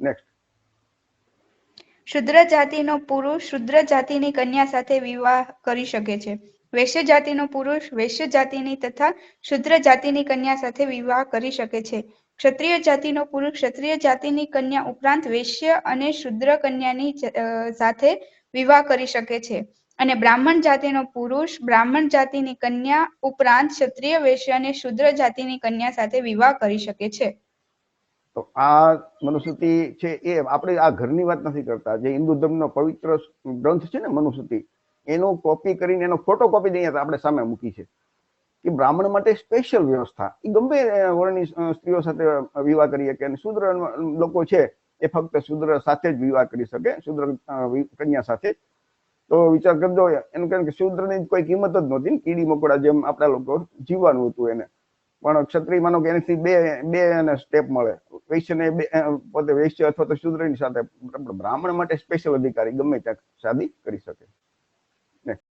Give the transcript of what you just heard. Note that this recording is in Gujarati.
નેક્સ્ટ શુદ્ર જાતિનો પુરુષ શુદ્ર જાતિની કન્યા સાથે વિવાહ કરી શકે છે. વૈશ્ય જાતિનો પુરુષ વૈશ્ય જાતિની તથા શુદ્ર જાતિની કન્યા સાથે વિવાહ કરી શકે છે. ક્ષત્રિય જાતિનો પુરુષ ક્ષત્રિય જાતિની કન્યા ઉપરાંત વૈશ્ય અને શુદ્ર કન્યાની સાથે વિવાહ કરી શકે છે. અને બ્રાહ્મણ જાતિનો પુરુષ બ્રાહ્મણ જાતિની કન્યા ઉપરાંત ક્ષત્રિય વૈશ્ય અને શુદ્ર જાતિની કન્યા સાથે વિવાહ કરી શકે છે. તો આ મનુસ્મૃતિ છે એ આપણે આ ઘરની વાત નથી કરતા. જે હિન્દુ ધર્મનો પવિત્ર ગ્રંથ છે ને મનુસ્મૃતિ એનો કોપી કરીને, એનો ફોટો કોપી દઈએ આપણે સામે મૂકી છે. કે બ્રાહ્મણ માટે સ્પેશિયલ વ્યવસ્થા. એ ગમે વર્ણની સ્ત્રીઓ સાથે વિવાહ કરીએ કે શુદ્ર લોકો છે એ ફક્ત શુદ્ર સાથે જ વિવાહ કરી શકે, શુદ્ર કન્યા સાથે. તો વિચાર કરજો, એનું કારણ કે શુદ્રની કોઈ કિંમત જ નહોતી કીડી મકોડા જેમ આપણા લોકો જીવવાનું હતું એને. પણ ક્ષત્રિય માનો કે એનાથી બે બે એને સ્ટેપ મળે. વૈશ્યને પોતે વૈશ્ય અથવા તો શુદ્રની સાથે બ્રાહ્મણ માટે સ્પેશિયલ અધિકારી ગમે ત્યાં શાદી કરી શકે.